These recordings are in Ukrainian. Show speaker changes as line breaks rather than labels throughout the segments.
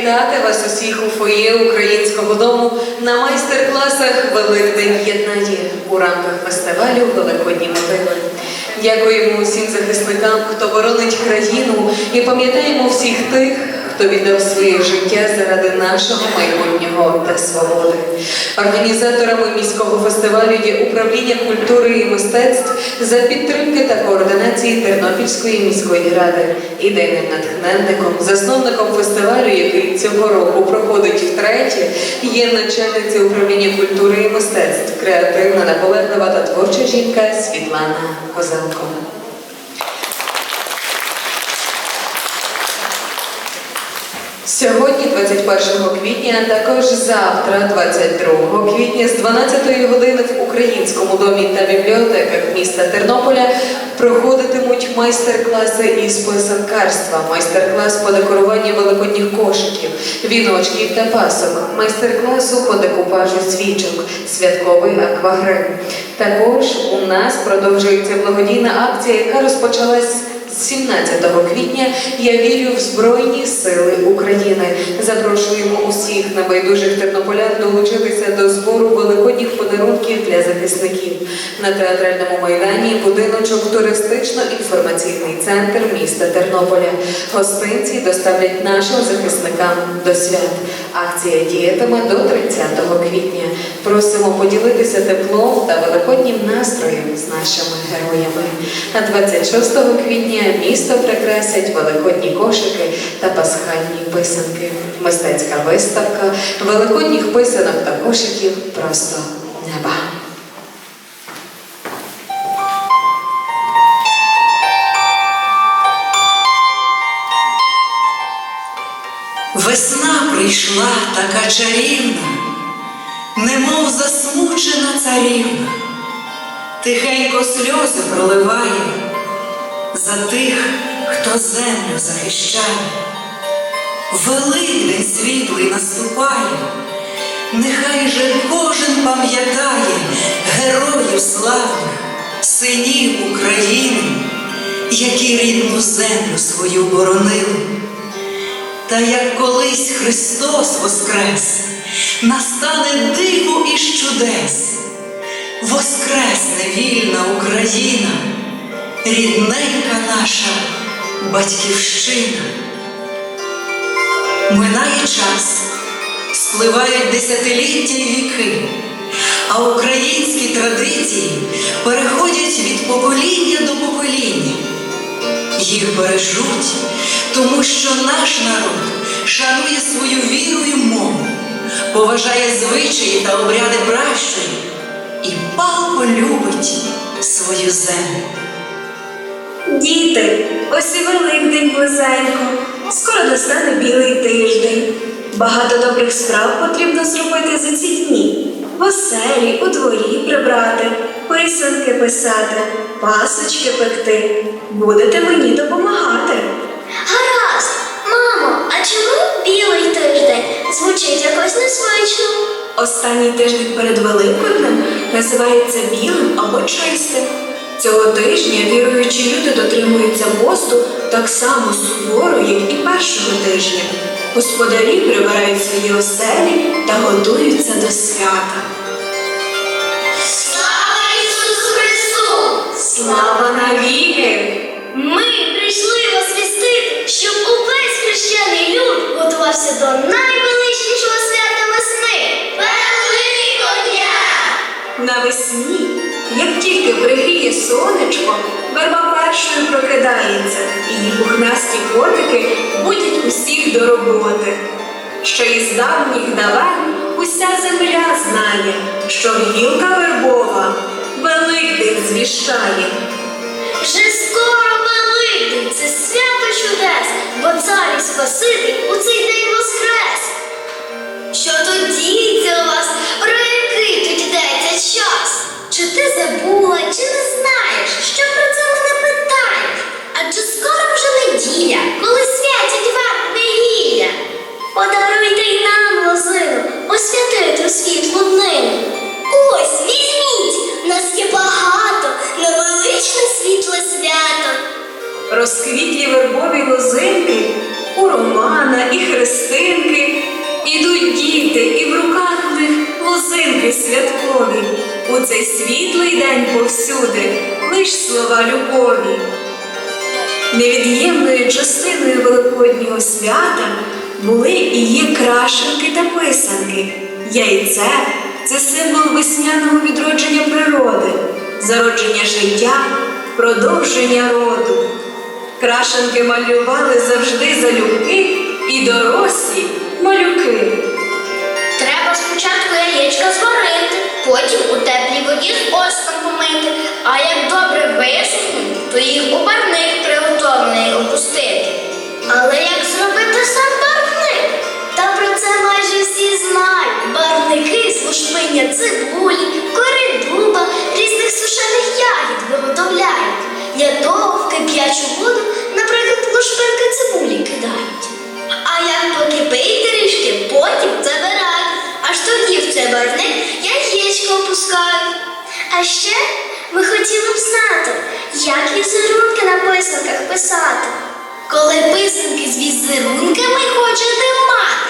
вітати вас усіх у фоє українського дому на майстер-класах Великдень єднає у рамках фестивалю Великодні мотиви. Дякуємо усім захисникам, хто боронить країну, і пам'ятаємо всіх тих, хто віддав своє життя заради нашого майбутнього та свободи. Організаторами міського фестивалю є управління культури і мистецтв за підтримки та координації Тернопільської міської ради. Ідейним натхненником, засновником фестивалю, який цього року проходить втретє, є начальниця управління культури і мистецтв, креативна, наполеглива та творча жінка Світлана Козелко. Сьогодні, 21 квітня, а також завтра, 22 квітня, з 12 години в Українському домі та бібліотеках міста Тернополя проходитимуть майстер-класи із писанкарства, майстер-клас по декоруванню великодніх кошиків, віночків та пасок, майстер-класу по декупажу свічок, святковий аквагрим. Також у нас продовжується благодійна акція, яка розпочалась. З 17 квітня я вірю в Збройні Сили України. Запрошуємо усіх небайдужих тернополян долучитися до збору великодніх подарунків для захисників на театральному майдані. Будиночок туристично-інформаційний центр міста Тернополя. Гостинці доставлять нашим захисникам до свят. Акція діятиме до 30 квітня. Просимо поділитися теплом та великоднім настроєм з нашими героями. А 26 квітня місто прикрасять великодні кошики та пасхальні писанки. Мистецька виставка великодніх писанок та кошиків просто неба.
Весна прийшла така чарівна, немов засмучена царівна, тихенько сльози проливає за тих, хто землю захищає. Великдень світлий наступає, нехай же кожен пам'ятає героїв славних, синів України, які рідну землю свою боронили. Та як колись Христос воскрес, настане диво і чудес, воскресне вільна Україна, рідненька наша батьківщина. Минає час, спливають десятиліття й віки, а українські традиції переходять від покоління до покоління. Їх бережуть, тому що наш народ шанує свою віру і мову, поважає звичаї та обряди пращурів і палко любить свою землю.
Діти, ось і Великдень близенько, скоро настане білий тиждень. Багато добрих справ потрібно зробити за ці дні. В оселі, у дворі прибрати, писанки писати, пасочки пекти. Будете мені допомагати.
Гаразд, мамо, а чому білий тиждень звучить якось незвично?
Останній тиждень перед Великоднем називається білим або чистим. Цього тижня віруючі люди дотримуються посту так само суворо, як і першого тижня. Господарі прибирають свої оселі та готуються до свята.
Слава Ісусу Христу!
Слава навіки!
Ми прийшли вас вістити, щоб увесь хрещений люд готувався до найвеличнішого свята весни Великодня!
Навесні, як тільки пригріє сонечко, верба першою прокидається, і її пухнасті котики будять усіх до роботи. Ще із давніх давен уся земля знає, що гілка вербова Великдень звіщає.
Вже скоро Великдень, це свято чудес, бо
були і є крашенки та писанки. Яйце це символ весняного відродження природи, зародження життя, продовження роду. Крашенки малювали завжди залюбки і дорослі малюки.
Треба спочатку яєчка зварити, потім у теплій воді з оцтом помити, а як добре висохнуть, то їх у барник приготовлений опустити. Але як зробити сам майже. Барвники з лушпиння цибулі, кори дуба, різних сушених ягід виготовляють. Для того кип'ячу воду, наприклад, лушпинки цибулі кидають. А як покипить трішки, потім забирають. Аж тоді в цей барвник яєчко опускають. А ще ми хотіли б знати, як візерунки на писанках писати. Коли писанки з візерунками хочете мати,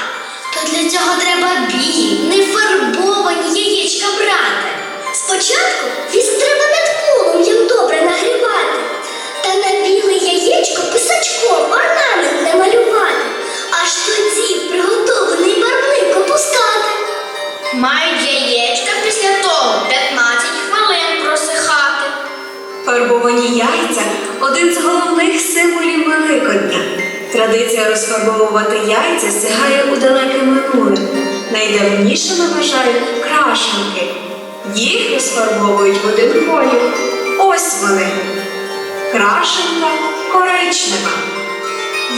то для цього треба білі, нефарбовані яєчка брати. Спочатку віск треба над полум'ям добре нагрівати, та на біле яєчко писачком орнамент намалювати, аж тоді приготовлений барвник опускати. Мають яєчка після того 15 хвилин просихати.
Фарбовані яйця один з головних символів Великодня. Традиція розфарбовувати яйця сягає у далеке минуле. Найдавнішими вважають крашенки. Їх розфарбовують в один колір. Ось вони. Крашенка коричнева.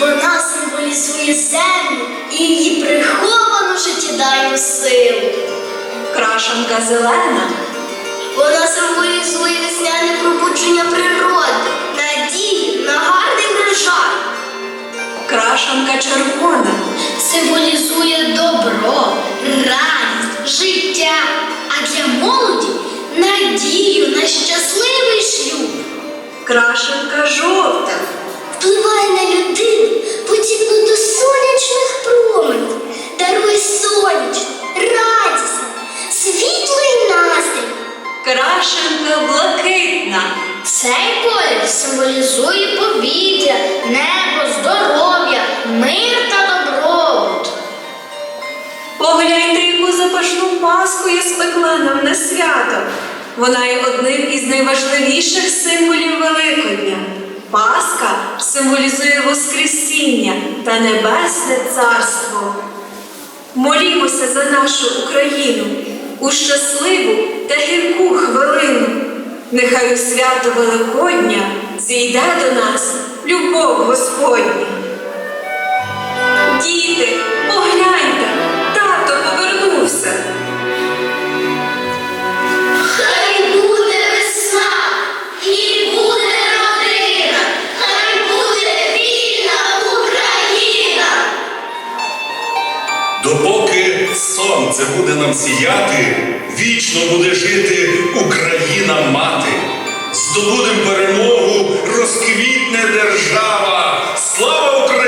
Вона символізує землю і її приховану життєдайну силу.
Крашенка зелена.
Вона символізує весняне пробудження природи, надію на гарний врожай.
Крашенка червона.
Символізує добро, радість, життя, а для молоді надію на щасливий шлюб.
Крашенка жовта.
Впливає на людину подібно до сонячних променів, дарує сонячну, радісну, світлий настрій.
Крашенка блакитна.
Цей колір символізує повітря, небо, здоров'я, мир та добробут.
Погляньте, яку запашну паску я спекла нам на свято. Вона є одним із найважливіших символів Великодня. Пасха символізує Воскресіння та Небесне Царство. Молімося за нашу Україну у щасливу та гірку хвилину. Нехай у свято Великодня зійде до нас любов Господня. Діти, погляньте, тато повернувся.
Хай буде весна, і буде родина, хай буде вільна Україна.
Допоки сонце буде нам сіяти, вічно буде жити Україна мати. Здобудем перемогу, розквітне держава. Слава Україні!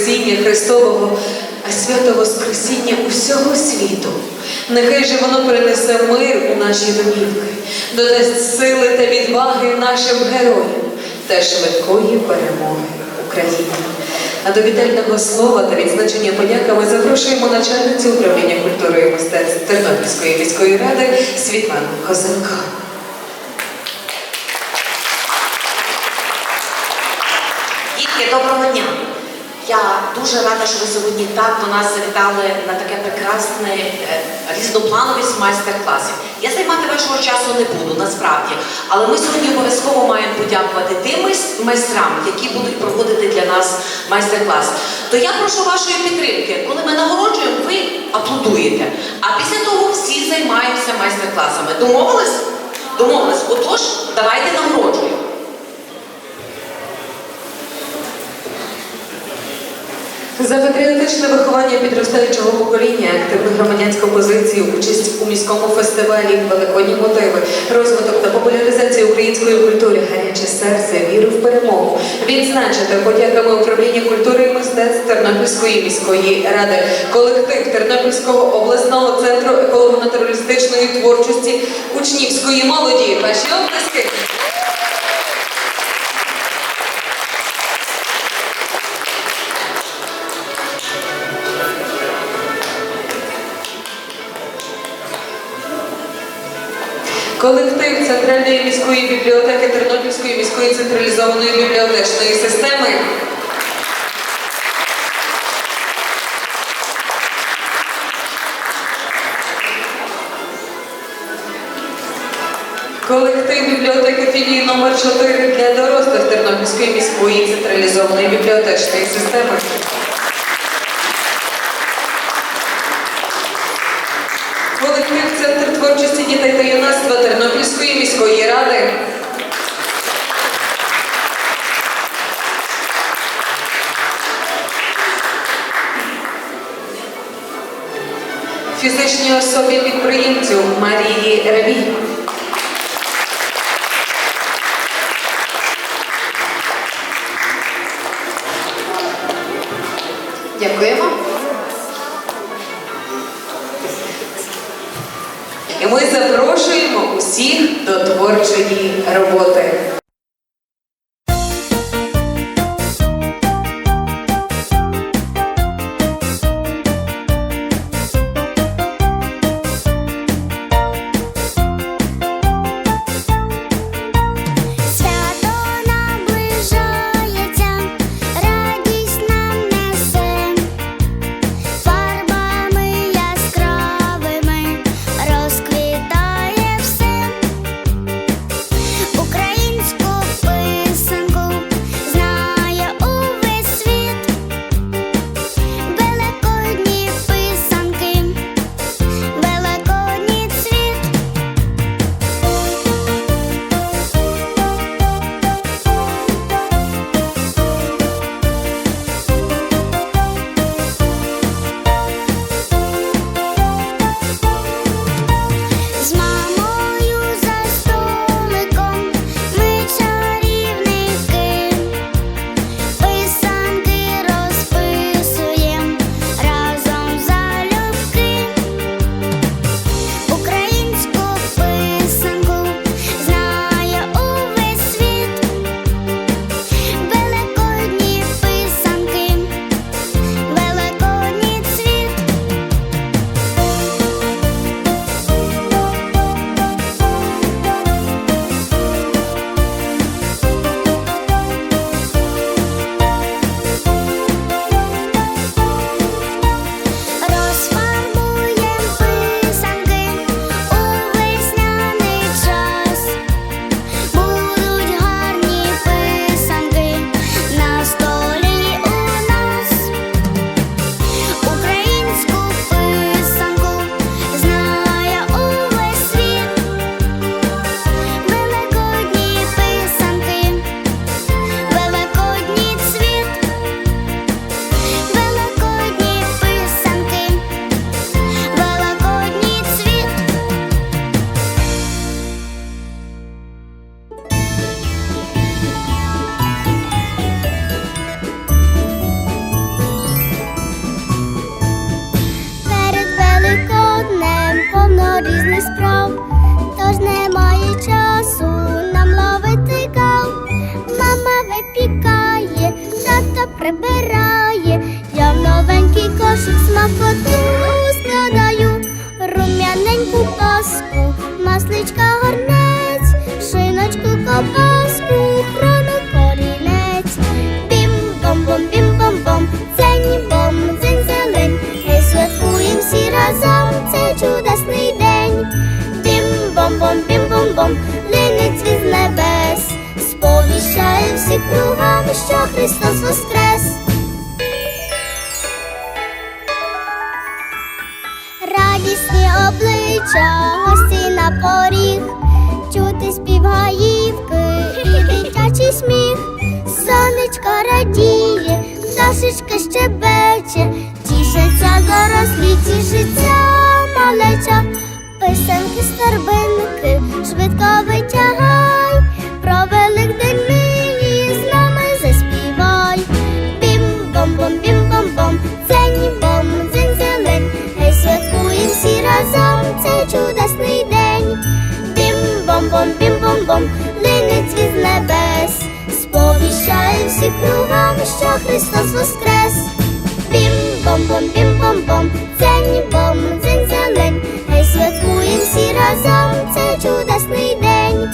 Воскресіння Христового, а свято Воскресіння усього світу. Нехай же воно принесе мир у наші домівки, додасть сили та відваги нашим героям та швидкої перемоги Україні. А до вітального слова та відзначення подяка ми запрошуємо начальницю управління культури і мистецтв Тернопільської міської ради Світлану Козенко.
Я дуже рада, що ви сьогодні так до нас завітали на таке прекрасне е, різноплановість майстер-класів. Я займати вашого часу не буду, насправді. Але ми сьогодні обов'язково маємо подякувати тим майстрам, які будуть проводити для нас майстер-клас. То я прошу вашої підтримки. Коли ми нагороджуємо, ви аплодуєте. А після того всі займаємося майстер-класами. Домовились? Домовились. Отож, давайте нагороджуємо.
За патріотичне виховання підростаючого покоління, активну громадянську позицію, участь у міському фестивалі, великодні мотиви, розвиток та популяризацію української культури, гаряче серце, віру в перемогу. Відзначити подяками управління культури і мистецтв Тернопільської міської ради, колектив Тернопільського обласного центру еколого-натуралістичної творчості учнівської молоді. Ваші оплески! Колектив Центральної міської бібліотеки Тернопільської міської централізованої бібліотечної системи. Колектив бібліотеки філії номер 4 для дорослих Тернопільської міської централізованої бібліотечної системи. Колектив Центр творчості дітей юнацтва Тернопільської міської ради. Фізичній особі підприємцю Марії Ревій.
Всі кругом, що Христос воскрес. Радісні обличчя, гості на поріг, чути спів гаївки і дитячий сміх, сонечко радіє, пташечка щебече, тішиться дорослі, тішиться малеча, писанки старбинки, швидко витягай, сповіщає що Христос воскрес. Бім-бом-бом, бім-бом-бом, дзень бом, дзень зелень, Гей, святкуєм всі разом цей чудесний день.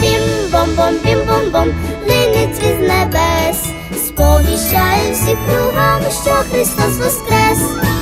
Бім-бом-бом, бім-бом-бом, линить від небес, сповіщає всі кругом, що Христос воскрес.